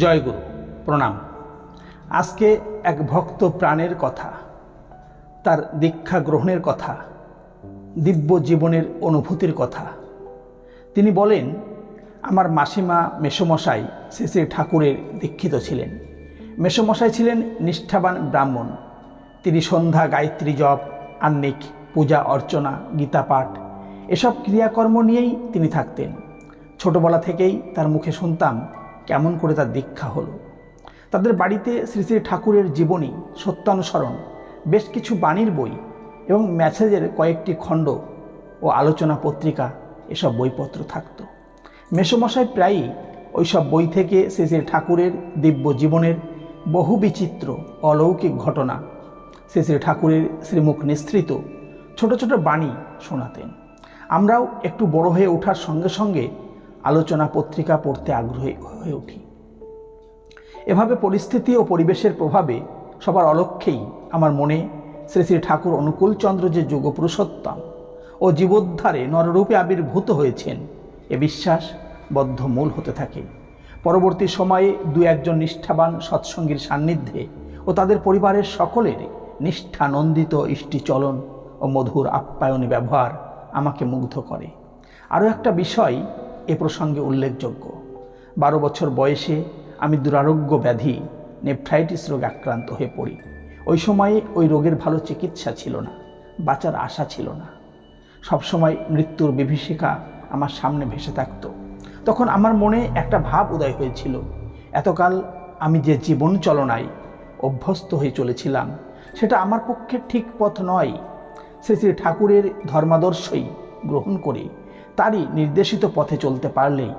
জয়গুরু প্রণাম। আজকে এক ভক্ত প্রাণের কথা, তার দীক্ষা গ্রহণের কথা, দিব্য জীবনের অনুভূতির কথা। তিনি বলেন, আমার মাসিমা মেসমশাই শ্রী ঠাকুরের দীক্ষিত ছিলেন। মেসমশাই ছিলেন নিষ্ঠাবান ব্রাহ্মণ। তিনি সন্ধ্যা, গায়ত্রী জপ আন্নিক পূজা, অর্চনা, গীতা পাঠ, এসব ক্রিয়াকর্ম নিয়েই তিনি থাকতেন। ছোটবেলা থেকেই তার মুখে শুনতাম কেমন করে তার দীক্ষা হলো। তাদের বাড়িতে শ্রী শ্রী ঠাকুরের জীবনী সত্যানুসরণ, বেশ কিছু বাণীর বই এবং ম্যাসেজের কয়েকটি খণ্ড ও আলোচনা পত্রিকা এসব বইপত্র থাকত। মেসমশাই প্রায়ই ওইসব বই থেকে শ্রী শ্রী ঠাকুরের দিব্য জীবনের বহু বিচিত্র, অলৌকিক ঘটনা শ্রী শ্রী ঠাকুরের শ্রীমুখ নিঃসৃত ছোট ছোট বাণী শোনাতেন। আমরাও একটু বড় হয়ে ওঠার সঙ্গে সঙ্গে আলোচনা পত্রিকা পড়তে আগ্রহী হয়ে উঠি। এভাবে পরিস্থিতি ও পরিবেশের প্রভাবে সবার অলক্ষ্যেই আমার মনে শ্রী শ্রী ঠাকুর অনুকূলচন্দ্র যে যুগ পুরুষোত্তম ও জীবোদ্ধারে নররূপে আবির্ভূত হয়েছেন, এ বিশ্বাস বদ্ধ মূল হতে থাকে। পরবর্তী সময়ে দু একজন নিষ্ঠাবান সৎসঙ্গীর সান্নিধ্যে ও তাদের পরিবারের সকলের নিষ্ঠানন্দিত ইষ্টিচলন ও মধুর আপ্যায়নী ব্যবহার আমাকে মুগ্ধ করে। আরও একটা বিষয় এ প্রসঙ্গে উল্লেখযোগ্য। বারো বছর বয়সে আমি দুরারোগ্য ব্যাধি, নেফ্রাইটিস রোগে আক্রান্ত হয়ে পড়ি। ওই সময়ে ওই রোগের ভালো চিকিৎসা ছিল না, বাঁচার আশা ছিল না। সবসময় মৃত্যুর বিভীষিকা আমার সামনে ভেসে থাকতো। তখন আমার মনে একটা ভাব উদয় হয়েছিল। এতকাল আমি যে জীবন চলনায় অভ্যস্ত হয়ে চলেছিলাম, সেটা আমার পক্ষে ঠিক পথ নয়। শ্রী শ্রী ঠাকুরের ধর্মাদর্শই গ্রহণ করে তারই নির্দেশিত পথে চলতে পারলেই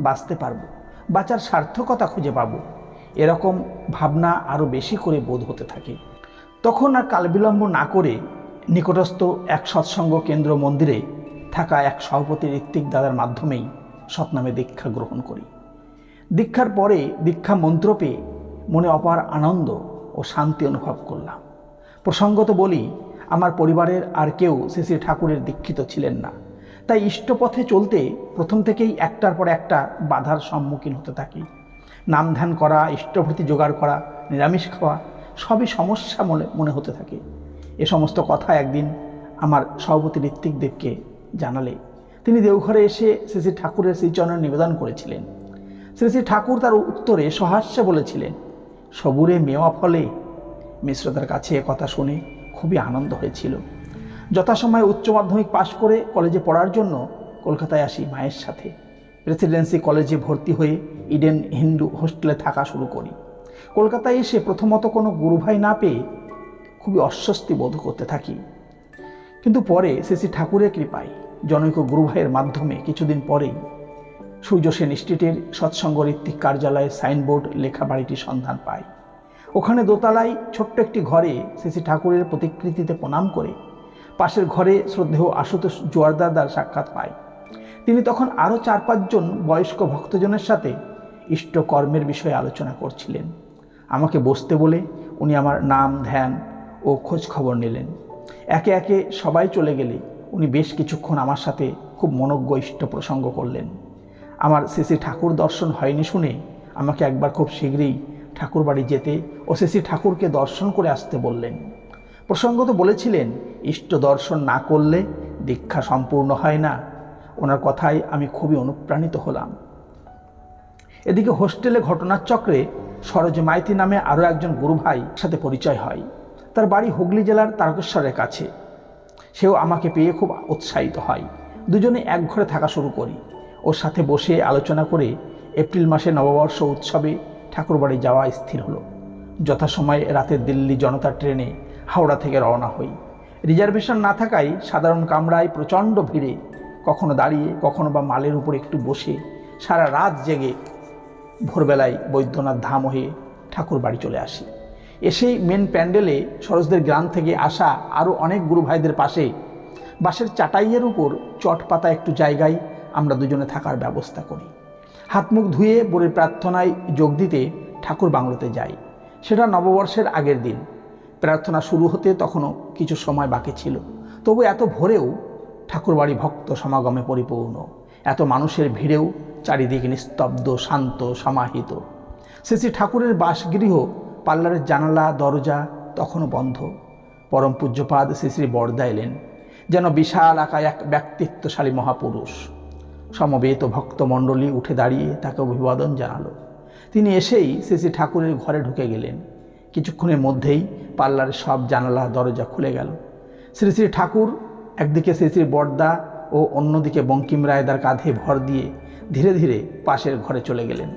বাঁচতে পারব, বাঁচার সার্থকতা খুঁজে পাবো। এরকম ভাবনা আরও বেশি করে বোধ হতে থাকে। তখন আর কালবিলম্ব না করে নিকটস্থ এক সৎসঙ্গ কেন্দ্র মন্দিরে থাকা এক সভাপতি ঋত্বিক দাদার মাধ্যমেই সৎনামে দীক্ষা গ্রহণ করি। দীক্ষার পরে দীক্ষা মন্ত্র পেয়ে মনে অপার আনন্দ ও শান্তি অনুভব করলাম। প্রসঙ্গত বলি, আমার পরিবারের আর কেউ শ্রী শ্রী ঠাকুরের দীক্ষিত ছিলেন না। তাই ইষ্টপথে চলতে প্রথম থেকেই একটার পর একটা বাধার সম্মুখীন হতে থাকি। নাম ধ্যান করা, ইষ্টভৃতি জোগাড় করা, নিরামিষ খাওয়া, সবই সমস্যা মনে মনে হতে থাকে। এ সমস্ত কথা একদিন আমার সভাপতি ঋত্বিক দেবকে জানালে। তিনি দেওঘরে এসে শ্রী শ্রী ঠাকুরের শ্রীচরণে নিবেদন করেছিলেন। শ্রী শ্রী ঠাকুর তার উত্তরে সহাস্যে বলেছিলেন, সবুরে মেওয়া ফলে। মিশ্রতার কাছে কথা শুনে খুবই আনন্দ হয়েছিল। যথাসময়ে উচ্চ মাধ্যমিক পাশ করে কলেজে পড়ার জন্য কলকাতায় আসি মায়ের সাথে। প্রেসিডেন্সি কলেজে ভর্তি হয়ে ইডেন হিন্দু হোস্টেলে থাকা শুরু করি। কলকাতায় এসে প্রথমত কোনো গুরুভাই না পেয়ে খুবই অস্বস্তি বোধ করতে থাকি। কিন্তু পরে শ্রী ঠাকুরের কৃপায় জনৈক গুরুভাইয়ের মাধ্যমে কিছুদিন পরেই সূর্য সেন ইনস্টিটিউটের সৎসঙ্গ ঋত্বিক কার্যালয়ে সাইনবোর্ড লেখা বাড়িটির সন্ধান পায় ওখানে দোতলায় ছোট্ট একটি ঘরে শ্রী ঠাকুরের প্রতিকৃতিতে প্রণাম করে পাশের ঘরে শ্রদ্ধেয় আশুতোষ জোয়ারদারদার সাক্ষাৎ পায়। তিনি তখন আরও চার পাঁচজন বয়স্ক ভক্তজনের সাথে ইষ্টকর্মের বিষয়ে আলোচনা করছিলেন। আমাকে বসতে বলে উনি আমার নাম, ধ্যান ও খোঁজ খবর নিলেন। একে একে সবাই চলে গেলে উনি বেশ কিছুক্ষণ আমার সাথে খুব মনজ্ঞ ইষ্ট প্রসঙ্গ করলেন। আমার শ্রী ঠাকুর দর্শন হয়নি শুনে আমাকে একবার খুব শীঘ্রই ঠাকুর বাড়ি যেতে ও শ্রী ঠাকুরকে দর্শন করে আসতে বললেন। প্রসঙ্গত বলেছিলেন, ইষ্ট দর্শন না করলে দীক্ষা সম্পূর্ণ হয় না। ওনার কথায় আমি খুবই অনুপ্রাণিত হলাম। এদিকে হোস্টেলে ঘটনার চক্রে সরোজ মাইতি নামে আরও একজন গুরু ভাই সাথে পরিচয় হয়। তার বাড়ি হুগলি জেলার তারকেশ্বরের কাছে। সেও আমাকে পেয়ে খুব উৎসাহিত হয়। দুজনে এক ঘরে থাকা শুরু করি। ওর সাথে বসে আলোচনা করে এপ্রিল মাসে নববর্ষ উৎসবে ঠাকুরবাড়ি যাওয়া স্থির হলো। যথাসময়ে রাতে দিল্লি জনতা ট্রেনে হাওড়া থেকে রওনা হই। রিজার্ভেশন না থাকায় সাধারণ কামরায় প্রচণ্ড ভিড়ে। কখনো দাঁড়িয়ে, কখনো বা মালের উপর একটু বসে সারা রাত জেগে ভোরবেলায় বৈদ্যনাথ ধাম হয়ে ঠাকুর বাড়ি চলে আসি। এসেই মেন প্যান্ডেলে সরোজদের গ্রাম থেকে আসা আরও অনেক গুরু ভাইদের পাশে বাসের চাটাইয়ের উপর চট পাতা একটু জায়গায় আমরা দুজনে থাকার ব্যবস্থা করি। হাত মুখ ধুয়ে বোরের প্রার্থনায় যোগ দিতে ঠাকুর বাংলোতে যাই। সেটা নববর্ষের আগের দিন। প্রার্থনা শুরু হতে তখনও কিছু সময় বাকি ছিল। তবু এত ভোরেও ঠাকুরবাড়ি ভক্ত সমাগমে পরিপূর্ণ। এত মানুষের ভিড়েও চারিদিকে নিস্তব্ধ, শান্ত, সমাহিত। শ্রী ঠাকুরের বাসগৃহ, পার্লারের জানালা, দরজা তখনও বন্ধ। পরম পূজ্যপাদ শ্রী শ্রী বরদা এলেন, যেন বিশাল আকায় এক ব্যক্তিত্বশালী মহাপুরুষ। সমবেত ভক্তমণ্ডলী উঠে দাঁড়িয়ে তাকে অভিবাদন জানালো। তিনি এসেই শ্রী শ্রী ঠাকুরের ঘরে ঢুকে গেলেন। কিছুক্ষণের মধ্যেই পার্লারের সব জানালা, দরজা খুলে গেল। শ্রী শ্রী ঠাকুর একদিকে শ্রী শ্রী বর্দা ও অন্যদিকে বঙ্কিম রায়দার কাঁধে ভর দিয়ে ধীরে ধীরে পাশের ঘরে চলে গেলেন।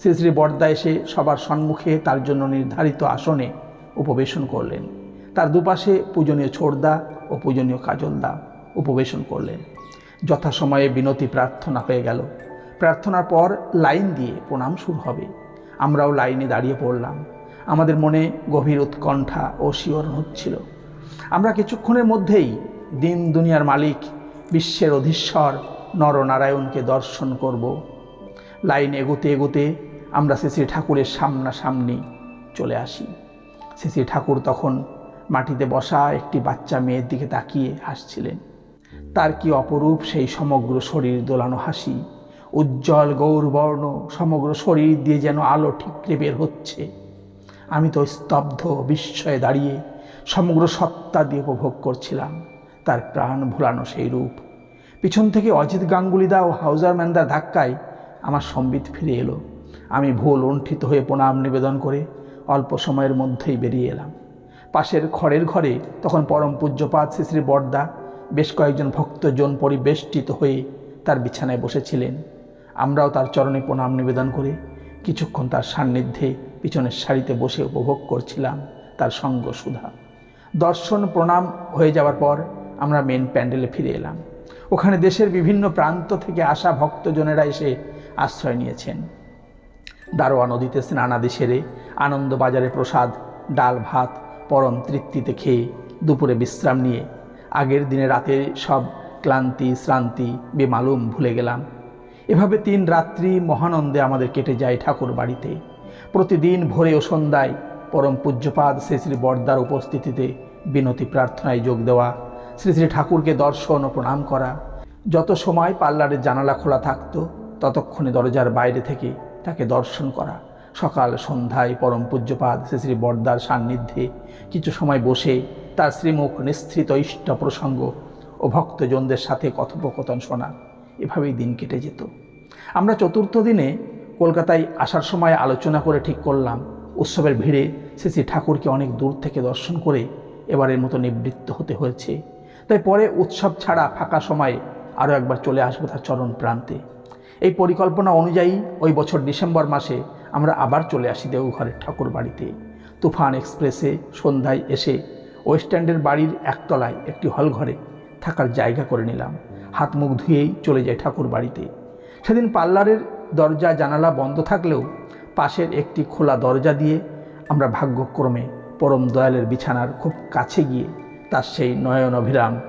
শ্রী শ্রী বর্দা এসে সবার সম্মুখে তার জন্য নির্ধারিত আসনে উপবেশন করলেন। তার দুপাশে পূজনীয় ছোড়দা ও পূজনীয় কাজলদা উপবেশন করলেন। যথাসময়ে বিনতি প্রার্থনা হয়ে গেল। প্রার্থনার পর লাইন দিয়ে প্রণাম শুরু হবে। আমরাও লাইনে দাঁড়িয়ে পড়লাম। আমাদের মনে গভীর উৎকণ্ঠা ও শিওরণ হচ্ছিল আমরা কিছুক্ষণের মধ্যেই দিন দুনিয়ার মালিক, বিশ্বের অধীশ্বর নরনারায়ণকে দর্শন করব। লাইন এগোতে এগোতে আমরা শ্রী ঠাকুরের সামনাসামনি চলে আসি। শ্রী ঠাকুর তখন মাটিতে বসা একটি বাচ্চা মেয়ের দিকে তাকিয়ে হাসছিলেন। তার কি অপরূপ সেই সমগ্র শরীর দোলানো হাসি, উজ্জ্বল গৌরবর্ণ সমগ্র শরীর দিয়ে যেন আলো ঠিকরে বের হচ্ছে। আমি তো স্তব্ধ বিস্ময়ে দাঁড়িয়ে সমগ্র সত্তা দিয়ে উপভোগ করছিলাম। তার প্রাণ ভোলানো সেই রূপ। পিছন থেকে অজিত গাঙ্গুলিদা ও হাউজার ম্যানদার ধাক্কায় আমার সম্বিত ফিরে এলো। আমি ভুল লুণ্ঠিত হয়ে প্রণাম নিবেদন করে অল্প সময়ের মধ্যেই বেরিয়ে এলাম। পাশের খড়ের ঘরে তখন পরম পূজ্যপাত শ্রী শ্রী বর্দা বেশ কয়েকজন ভক্তজন পরিবেষ্টিত হয়ে তার বিছানায় বসেছিলেন। আমরাও তার চরণে প্রণাম নিবেদন করে কিছুক্ষণ তার সান্নিধ্যে পিছনের সারিতে বসে উপভোগ করছিলাম তার সঙ্গ সুধা। দর্শন, প্রণাম হয়ে যাওয়ার পর আমরা মেন প্যান্ডেলে ফিরে এলাম। ওখানে দেশের বিভিন্ন প্রান্ত থেকে আসা ভক্তজনেরা এসে আশ্রয় নিয়েছেন। দারোয়া নদীতে স্নানাদি সেরে আনন্দবাজারে প্রসাদ, ডাল ভাত, পরম তৃপ্তিতে খেয়ে দুপুরে বিশ্রাম নিয়ে আগের দিনে রাতে সব ক্লান্তি, শ্রান্তি, বেমালুম ভুলে গেলাম। এভাবে তিন রাত্রি মহানন্দে আমাদের কেটে যায় ঠাকুর বাড়িতে প্রতিদিন ভোরে ও সন্ধ্যায় পরম পূজ্যপাদ শ্রী শ্রী বর্দার উপস্থিতিতে বিনতি প্রার্থনায় যোগ দেওয়া, শ্রী শ্রী ঠাকুরকে দর্শন ও প্রণাম করা। যত সময় পার্লারের জানালা খোলা থাকতো, ততক্ষণে দরজার বাইরে থেকে তাকে দর্শন করা। সকাল সন্ধ্যায় পরম পূজ্যপাদ শ্রী শ্রী বর্দার সান্নিধ্যে কিছু সময় বসে তার শ্রীমুখ নিঃসৃত ইষ্ট প্রসঙ্গ ও ভক্তজনদের সাথে কথোপকথন শোনা। এভাবেই দিন কেটে যেত। আমরা চতুর্থ দিনে কলকাতায় আসার সময় আলোচনা করে ঠিক করলাম। উৎসবের ভিড়ে শ্রী ঠাকুরকে অনেক দূর থেকে দর্শন করে এবারের মতো নিবৃত্ত হতে হয়েছে। তাই পরে উৎসব ছাড়া ফাঁকা সময়ে আরও একবার চলে আসব তার চরণ প্রান্তে। এই পরিকল্পনা অনুযায়ী ওই বছর ডিসেম্বর মাসে আমরা আবার চলে আসি দেওঘরের ঠাকুর বাড়িতে। তুফান এক্সপ্রেসে সন্ধ্যায় এসে ওয়েস্ট্যান্ডের বাড়ির একতলায় একটি হল ঘরে থাকার জায়গা করে নিলাম। হাত মুখ ধুয়েই চলে যায় ঠাকুর বাড়িতে। সেদিন পার্লারের দরজা, জানালা বন্ধ থাকলেও পাশের একটি খোলা দরজা দিয়ে আমরা ভাগ্যক্রমে পরম দয়ালের বিছানার খুব কাছে গিয়ে তার সেই নয়ন অভিরাম,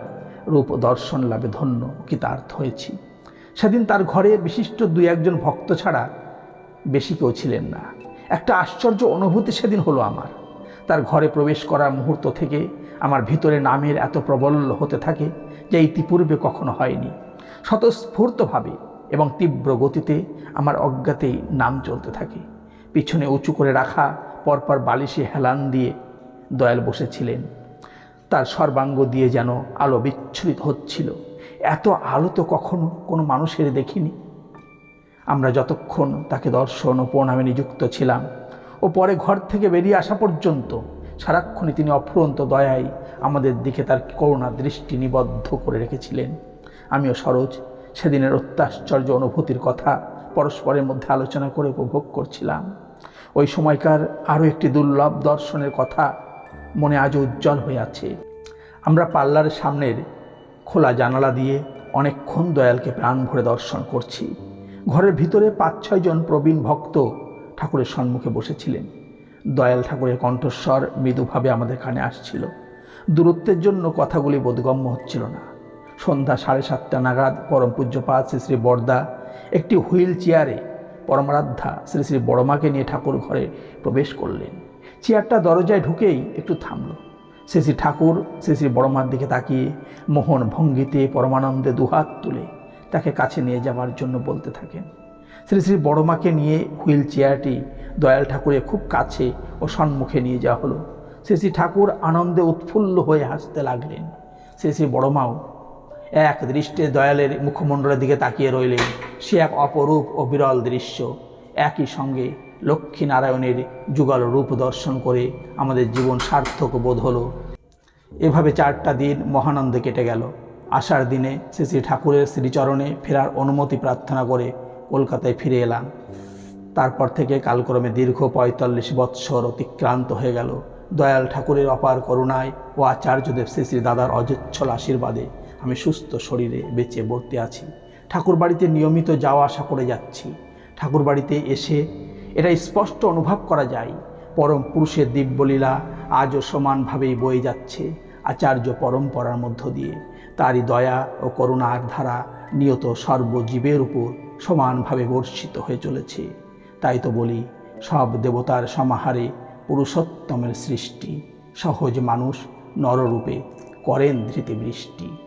রূপ দর্শন লাভে ধন্য কৃতার্থ হয়েছি। সেদিন তার ঘরে বিশিষ্ট দুই একজন ভক্ত ছাড়া বেশি কেউ ছিলেন না। একটা আশ্চর্য অনুভূতি সেদিন হলো আমার। তার ঘরে প্রবেশ করার মুহূর্ত থেকে আমার ভিতরে নামের এত প্রবল হতে থাকে যা ইতিপূর্বে কখনো হয়নি। স্বতঃস্ফূর্তভাবে এবং তীব্র গতিতে আমার অজ্ঞাতেই নাম চলতে থাকে। পিছনে উঁচু করে রাখা পরপর বালিশে হেলান দিয়ে দয়াল বসেছিলেন। তার সর্বাঙ্গ দিয়ে যেন আলো বিচ্ছুরিত হচ্ছিল। এত আলো তো কখনো কোনো মানুষের দেখিনি। আমরা যতক্ষণ তাকে দর্শন ও প্রণামে নিযুক্ত ছিলাম ও পরে ঘর থেকে বেরিয়ে আসা পর্যন্ত সারাক্ষণই তিনি অফুরন্ত দয়ায় আমাদের দিকে তার করুণা দৃষ্টি নিবদ্ধ করে রেখেছিলেন। আমিও সরোজ সেদিনের অত্যাশ্চর্য অনুভূতির কথা পরস্পরের মধ্যে আলোচনা করে উপভোগ করছিলাম। ওই সময়কার আরও একটি দুর্লভ দর্শনের কথা মনে আজও উজ্জ্বল হয়ে আছে। আমরা পার্লারের সামনের খোলা জানালা দিয়ে অনেকক্ষণ দয়ালকে প্রাণ ভরে দর্শন করছি। ঘরের ভিতরে পাঁচ ছয়জন প্রবীণ ভক্ত ঠাকুরের সম্মুখে বসেছিলেন। দয়াল ঠাকুরের কণ্ঠস্বর মৃদুভাবে আমাদের কানে আসছিল। দূরত্বের জন্য কথাগুলি বোধগম্য হচ্ছিল না। সন্ধ্যা সাড়ে সাতটা নাগাদ পরম পূজ্যপাত শ্রী শ্রী বর্দা একটি হুইল চেয়ারে পরমারাধ্যা শ্রী শ্রী বড়মাকে নিয়ে ঠাকুর ঘরে প্রবেশ করলেন। চেয়ারটা দরজায় ঢুকেই একটু থামল। শ্রী শ্রী ঠাকুর শ্রী শ্রী বড়মার দিকে তাকিয়ে মোহন ভঙ্গিতে পরমানন্দে দুহাত তুলে তাকে কাছে নিয়ে যাওয়ার জন্য বলতে থাকেন। শ্রী শ্রী বড়মাকে নিয়ে হুইল চেয়ারটি দয়াল ঠাকুরের খুব কাছে ও সম্মুখে নিয়ে যাওয়া হলো। শ্রী শ্রী ঠাকুর আনন্দে উৎফুল্ল হয়ে হাসতে লাগলেন। শ্রী শ্রী বড়মাও এক দৃষ্টে দয়ালের মুখমণ্ডলের দিকে তাকিয়ে রইলেন। সে এক অপরূপ ও বিরল দৃশ্য। একই সঙ্গে লক্ষ্মীনারায়ণের যুগল রূপ দর্শন করে আমাদের জীবন সার্থক বোধ হলো। এভাবে চারটা দিন মহানন্দে কেটে গেল। আসার দিনে শ্রী শ্রী ঠাকুরের শ্রীচরণে ফেরার অনুমতি প্রার্থনা করে কলকাতায় ফিরে এলাম। তারপর থেকে কালক্রমে দীর্ঘ পঁয়তাল্লিশ বৎসর অতিক্রান্ত হয়ে গেল। দয়াল ঠাকুরের অপার করুণায় ও আচার্যদেব শ্রী শ্রী দাদার অজচ্ছল আশীর্বাদে আমি সুস্থ শরীরে বেঁচে বর্তে আছি। ঠাকুর বাড়িতে নিয়মিত যাওয়া আসা করে যাচ্ছি। ঠাকুর বাড়িতে এসে এটা স্পষ্ট অনুভব করা যায়। পরম পুরুষের দিব্যলীলা আজও সমানভাবেই বয়ে যাচ্ছে আচার্য পরম্পরার মধ্য দিয়ে। তারই দয়া ও করুণার ধারা নিয়ত সর্বজীবের উপর সমানভাবে বর্ষিত হয়ে চলেছে। তাই তো বলি, সব দেবতার সমাহারে পুরুষোত্তমের সৃষ্টি। সহজ মানুষ নররূপে করেন ধৃতি বৃষ্টি